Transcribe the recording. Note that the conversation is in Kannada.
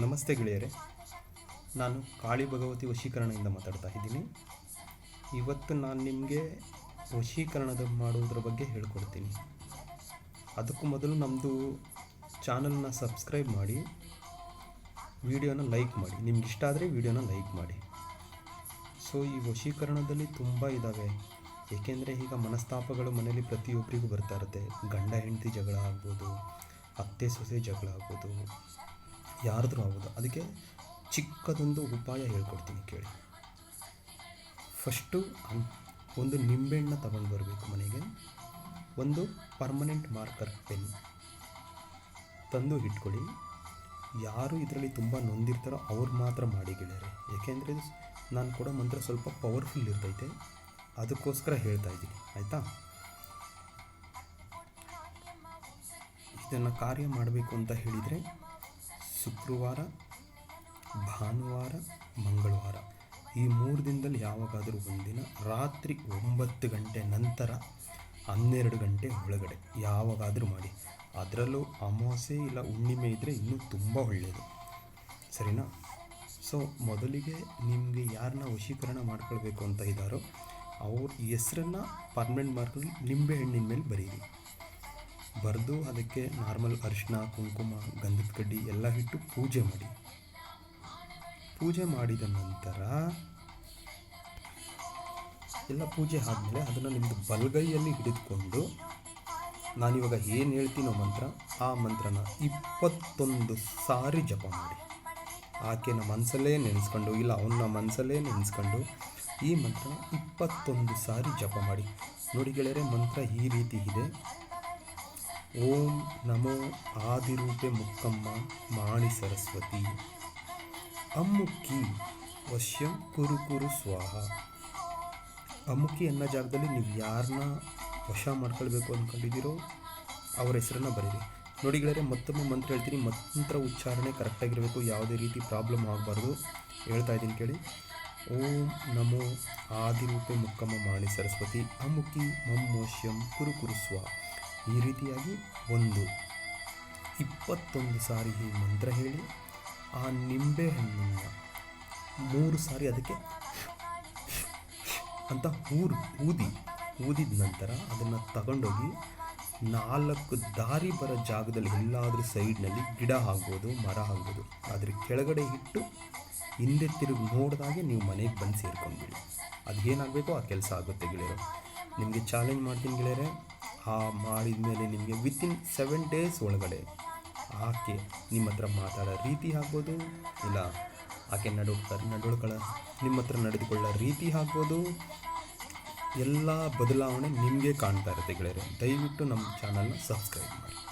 ನಮಸ್ತೆ ಗೆಳೆಯರೆ. ನಾನು ಕಾಳಿ ಭಗವತಿ ವಶೀಕರಣದಿಂದ ಮಾತಾಡ್ತಾ ಇದ್ದೀನಿ. ಇವತ್ತು ನಾನು ನಿಮಗೆ ವಶೀಕರಣದ ಮಾಡುವುದರ ಬಗ್ಗೆ ಹೇಳ್ಕೊಡ್ತೀನಿ. ಅದಕ್ಕೂ ಮೊದಲು ನಮ್ಮದು ಚಾನಲ್ನ ಸಬ್ಸ್ಕ್ರೈಬ್ ಮಾಡಿ, ವಿಡಿಯೋನ ಲೈಕ್ ಮಾಡಿ ನಿಮ್ಗೆ ಇಷ್ಟ ಆದರೆ ವಿಡಿಯೋನ ಲೈಕ್ ಮಾಡಿ. ಸೊ, ಈ ವಶೀಕರಣದಲ್ಲಿ ತುಂಬ ಇದ್ದಾವೆ ಏಕೆಂದರೆ ಈಗ ಮನಸ್ತಾಪಗಳು ಮನೆಯಲ್ಲಿ ಪ್ರತಿಯೊಬ್ಬರಿಗೂ ಬರ್ತಾ ಇರುತ್ತೆ. ಗಂಡ, ಹೆಂಡತಿ ಜಗಳ ಆಗ್ಬೋದು, ಅತ್ತೆ, ಸೊಸೆ ಜಗಳ ಆಗ್ಬೋದು ಯಾರ್ದ್ರೂ ಆಗೋದು ಅದಕ್ಕೆ ಚಿಕ್ಕದೊಂದು ಉಪಾಯ ಹೇಳ್ಕೊಡ್ತೀನಿ ಕೇಳಿ. ಫಸ್ಟು ಒಂದು ನಿಂಬೆಹಣ್ಣು ತಗೊಂಡು ಬರಬೇಕು ಮನೆಗೆ. ಒಂದು ಪರ್ಮನೆಂಟ್ ಮಾರ್ಕರ್ ಪೆನ್ ತಂದು ಇಟ್ಕೊಳ್ಳಿ. ಯಾರು ಇದರಲ್ಲಿ ತುಂಬ ನೊಂದಿರ್ತಾರೋ ಅವ್ರು ಮಾತ್ರ ಮಾಡಿ ಗೆಳೆಯರೆ. ಏಕೆಂದರೆ ನಾನು ಕೊಡೋ ಮಂತ್ರ ಸ್ವಲ್ಪ ಪವರ್ಫುಲ್ ಇರ್ತೈತೆ. ಅದಕ್ಕೋಸ್ಕರ ಹೇಳ್ತಾ ಇದ್ದೀನಿ. ಆಯಿತಾ? ಇದನ್ನು ಕಾರ್ಯ ಮಾಡಬೇಕು ಅಂತ ಹೇಳಿದರೆ ಶುಕ್ರವಾರ, ಭಾನುವಾರ, ಮಂಗಳವಾರ. ಈ ಮೂರು ದಿನದಲ್ಲಿ ಯಾವಾಗಾದರೂ ಒಂದಿನ, ರಾತ್ರಿ ಒಂಬತ್ತು ಗಂಟೆ ನಂತರ ಹನ್ನೆರಡು ಗಂಟೆ ಒಳಗಡೆ ಯಾವಾಗಾದರೂ ಮಾಡಿ. ಅದರಲ್ಲೂ ಅಮಾವಾಸ್ಯೆ ಇಲ್ಲ, ಹುಣ್ಣಿಮೆ ಇದ್ದರೆ ಇನ್ನೂ ತುಂಬ ಒಳ್ಳೆಯದು ಸರಿನಾ? ಸೊ ಮೊದಲಿಗೆ ನಿಮಗೆ ಯಾರನ್ನ ವಶೀಕರಣ ಮಾಡ್ಕೊಳ್ಬೇಕು ಅಂತ ಇದ್ದಾರೋ ಅವ್ರ ಹೆಸರನ್ನು ಪರ್ಮನೆಂಟ್ ಮಾರ್ಕಲ್ಲಿ ನಿಂಬೆ ಹಣ್ಣಿನ ಮೇಲೆ ಬರೀರಿ. ಬರೆದು ಅದಕ್ಕೆ ನಾರ್ಮಲ್ ಅರಿಶಿನ ಕುಂಕುಮ, ಗಂಧದ ಕಡ್ಡಿ ಎಲ್ಲ ಇಟ್ಟು ಪೂಜೆ ಮಾಡಿ. ಪೂಜೆ ಮಾಡಿದ ನಂತರ ಎಲ್ಲ ಪೂಜೆ ಆದಮೇಲೆ ಅದನ್ನು ನಿಮ್ಮದು ಬಲಗೈಯಲ್ಲಿ ಹಿಡಿದುಕೊಂಡು ನಾನಿವಾಗ ಏನು ಹೇಳ್ತೀನೋ ಮಂತ್ರ, ಆ ಮಂತ್ರನ ಇಪ್ಪತ್ತೊಂದು ಸಾರಿ ಜಪ ಮಾಡಿ. ಆಕೆನ ಮನಸ್ಸಲ್ಲೇ ನೆನೆಸ್ಕೊಂಡು, ಇಲ್ಲ ಅವನ ಮನಸ್ಸಲ್ಲೇ ನೆನೆಸ್ಕೊಂಡು ಈ ಮಂತ್ರ ಇಪ್ಪತ್ತೊಂದು ಸಾರಿ ಜಪ ಮಾಡಿ. ನೋಡಿ ಗೆಳೆಯರೆ, ಮಂತ್ರ ಈ ರೀತಿ ಇದೆ. ಓಂ ನಮೋ ಆದಿರೂಪೆ ಮುಕ್ಕಮ್ಮ ಮಾಣಿ ಸರಸ್ವತಿ. ಅಮ್ಮುಕ್ಕಿ ವಶ್ಯಂ ಕುರು ಕುರು ಸ್ವಾಹ. ಅಮ್ಮುಕ್ಕಿ ಅನ್ನೋ ಜಾಗದಲ್ಲಿ ನೀವು ಯಾರನ್ನ ವಶ ಮಾಡ್ಕೊಳ್ಬೇಕು ಅಂದ್ಕೊಂಡಿದ್ದೀರೋ ಅವರ ಹೆಸರನ್ನ ಬರೀರಿ. ನೋಡಿ ಗೆಳೆಯರೆ, ಮತ್ತೊಮ್ಮೆ ಮಂತ್ರ ಹೇಳ್ತೀನಿ. ಮಂತ್ರ ಉಚ್ಚಾರಣೆ ಕರೆಕ್ಟಾಗಿರಬೇಕು. ಯಾವುದೇ ರೀತಿ ಪ್ರಾಬ್ಲಮ್ ಆಗಬಾರ್ದು. ಹೇಳ್ತಾ ಇದ್ದೀನಿ ಕೇಳಿ. ಓಂ ನಮೋ ಆದಿರೂಪೆ ಮುಕ್ಕಮ್ಮ ಮಾಣಿ ಸರಸ್ವತಿ. ಅಮ್ಮುಕ್ಕಿ ಮಮ್ಮೋಶ್ಯಂ ಕುರು ಕುರು ಸ್ವ ಈ ರೀತಿಯಾಗಿ ಒಂದು ಇಪ್ಪತ್ತೊಂದು ಸಾರಿ ಈ ಮಂತ್ರ ಹೇಳಿ ಆ ನಿಂಬೆ ಹಣ್ಣನ್ನು ಮೂರು ಸಾರಿ ಅದಕ್ಕೆ ಅಂತ ಊರು ಊದಿ, ಊದಿದ ನಂತರ ಅದನ್ನು ತಗೊಂಡೋಗಿ ನಾಲ್ಕು ದಾರಿ ಬರೋ ಜಾಗದಲ್ಲಿ ಎಲ್ಲಾದರೂ ಸೈಡ್ನಲ್ಲಿ ಗಿಡ ಆಗ್ಬೋದು ಮರ ಆಗ್ಬೋದು ಅದ್ರ ಕೆಳಗಡೆ ಇಟ್ಟು ಹಿಂದೆ ತಿರುಗಿ ನೋಡಿದಾಗೆ ನೀವು ಮನೆಗೆ ಬಂದು ಸೇರ್ಕೊಂಡ್ಬಿಡಿ. ಅದು ಏನಾಗಬೇಕೋ ಆ ಕೆಲಸ ಆಗುತ್ತೆ ಗೆಳೆಯರು. ನಿಮಗೆ ಚಾಲೆಂಜ್ ಮಾಡ್ತೀನಿ ಗೆಳೆಯರೆ. ಆ ಮಾಡಿದ ಮೇಲೆ ನಿಮಗೆ ವಿತಿನ್ ಸೆವೆನ್ ಡೇಸ್ ಒಳಗಡೆ ಆಕೆ ನಿಮ್ಮ ಹತ್ರ ಮಾತಾಡೋ ರೀತಿ ಆಗ್ಬೋದು ಇಲ್ಲ ಆಕೆ ನಡು ನಡುವಳ್ಕೊಳ್ಳೋ ನಿಮ್ಮ ಹತ್ರ ನಡೆದುಕೊಳ್ಳೋ ರೀತಿ ಆಗ್ಬೋದು. ಎಲ್ಲ ಬದಲಾವಣೆ ನಿಮಗೆ ಕಾಣ್ತಾ ಇರುತ್ತೆ ಗೆಳೆಯರೆ. ದಯವಿಟ್ಟು ನಮ್ಮ ಚಾನಲ್ನ ಸಬ್ಸ್ಕ್ರೈಬ್ ಮಾಡಿ.